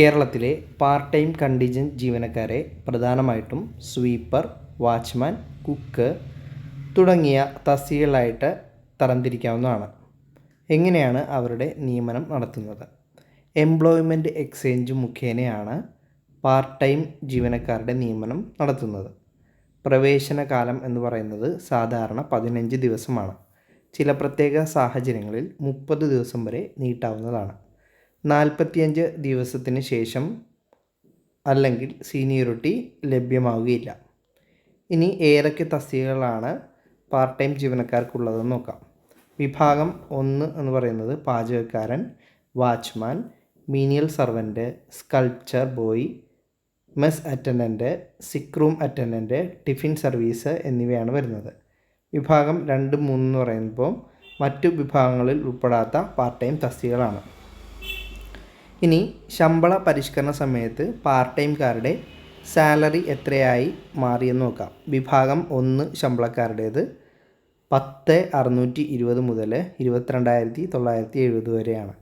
കേരളത്തിലെ part time contingent ജീവനക്കാരെ പ്രധാനമായിട്ടും സ്വീപ്പർ വാച്ച്മാൻ കുക്ക് തുടങ്ങിയ തസ്തികകളായിട്ട് തരംതിരിക്കാവുന്നതാണ്. എങ്ങനെയാണ് അവരുടെ നിയമനം നടത്തുന്നത്? എംപ്ലോയ്മെന്റ് എക്സ്ചേഞ്ച് മുഖേനയാണ് പാർട്ട് ടൈം ജീവനക്കാരുടെ നിയമനം നടത്തുന്നത്. പ്രവേശന കാലം എന്ന് പറയുന്നത് സാധാരണ പതിനഞ്ച് ദിവസമാണ്. ചില പ്രത്യേക സാഹചര്യങ്ങളിൽ മുപ്പത് ദിവസം വരെ നീട്ടാവുന്നതാണ്. നാൽപ്പത്തിയഞ്ച് ദിവസത്തിന് ശേഷം അല്ലെങ്കിൽ സീനിയോറിറ്റി ലഭ്യമാവുകയില്ല. ഇനി ഏതൊക്കെ തസ്തികകളാണ് പാർട്ട് ടൈം ജീവനക്കാർക്കുള്ളതെന്ന് നോക്കാം. വിഭാഗം ഒന്ന് എന്ന് പറയുന്നത് പാചകക്കാരൻ watchman menial servant sculpture boy mess attendant sick room attendant tiffin service എന്നിവയാണ് വരുന്നത്. വിഭാഗം രണ്ട് മൂന്ന് എന്ന് പറയുമ്പോൾ മറ്റു വിഭാഗങ്ങളിൽ ഉൾപ്പെടാത്ത പാർട്ട് ടൈം തസ്തികകളാണ്. ഇനി ശമ്പള പരിഷ്കരണ സമയത്ത് പാർട്ട് ടൈംകാരുടെ സാലറി എത്രയായി മാറിയെന്ന് നോക്കാം. വിഭാഗം ഒന്ന് ശമ്പളക്കാരുടേത് പത്ത് അറുന്നൂറ്റി ഇരുപത് മുതൽ ഇരുപത്തിരണ്ടായിരത്തി തൊള്ളായിരത്തി എഴുപത് വരെയാണ്.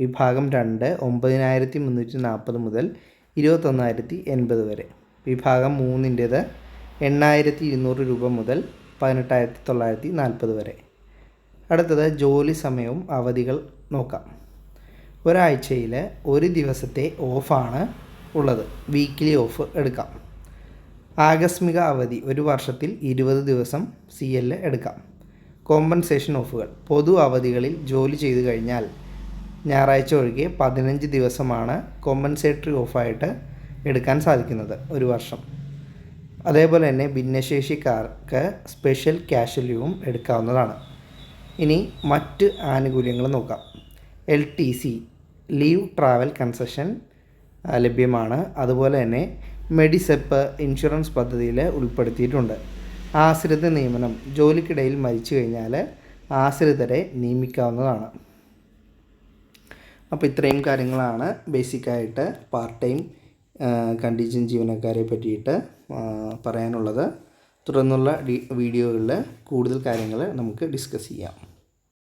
വിഭാഗം രണ്ട് ഒമ്പതിനായിരത്തി മുന്നൂറ്റി നാൽപ്പത് മുതൽ ഇരുപത്തൊന്നായിരത്തി എൺപത് വരെ. വിഭാഗം മൂന്നിന്റേത് എണ്ണായിരത്തി ഇരുന്നൂറ് രൂപ മുതൽ പതിനെട്ടായിരത്തി തൊള്ളായിരത്തി നാൽപ്പത് വരെ. അടുത്തത് ജോലി സമയവും അവധികൾ നോക്കാം. ഒരാഴ്ചയിൽ ഒരു ദിവസത്തെ ഓഫാണ് ഉള്ളത്. വീക്കിലി ഓഫ് എടുക്കാം. ആകസ്മിക അവധി ഒരു വർഷത്തിൽ ഇരുപത് ദിവസം സി എൽ എടുക്കാം. കോമ്പൻസേഷൻ ഓഫുകൾ. പൊതു അവധികളിൽ ജോലി ചെയ്തു കഴിഞ്ഞാൽ ഞായറാഴ്ച ഒഴികെ പതിനഞ്ച് ദിവസമാണ് കോമ്പൻസേറ്ററി ഓഫായിട്ട് എടുക്കാൻ സാധിക്കുന്നത് ഒരു വർഷം. അതേപോലെ തന്നെ ഭിന്നശേഷിക്കാർക്ക് സ്പെഷ്യൽ ക്യാഷ് ലീവും എടുക്കാവുന്നതാണ്. ഇനി മറ്റ് ആനുകൂല്യങ്ങൾ നോക്കാം. L T C leave travel concession ലഭ്യമാണ്. അതുപോലെ തന്നെ മെഡിസെപ്പ് ഇൻഷുറൻസ് പദ്ധതിയിൽ ഉൾപ്പെടുത്തിയിട്ടുണ്ട്. ആശ്രിത നിയമനം ജോലിക്കിടയിൽ മരിച്ചു കഴിഞ്ഞാൽ ആശ്രിതരെ നിയമിക്കാവുന്നതാണ്. അപ്പോൾ ഇത്രയും കാര്യങ്ങളാണ് ബേസിക്കായിട്ട് പാർട്ട് ടൈം കണ്ടീഷൻ ജീവനക്കാരെ പറ്റിയിട്ട് പറയാനുള്ളത്. തുടർന്നുള്ള വീഡിയോകളിൽ കൂടുതൽ കാര്യങ്ങൾ നമുക്ക് ഡിസ്കസ് ചെയ്യാം.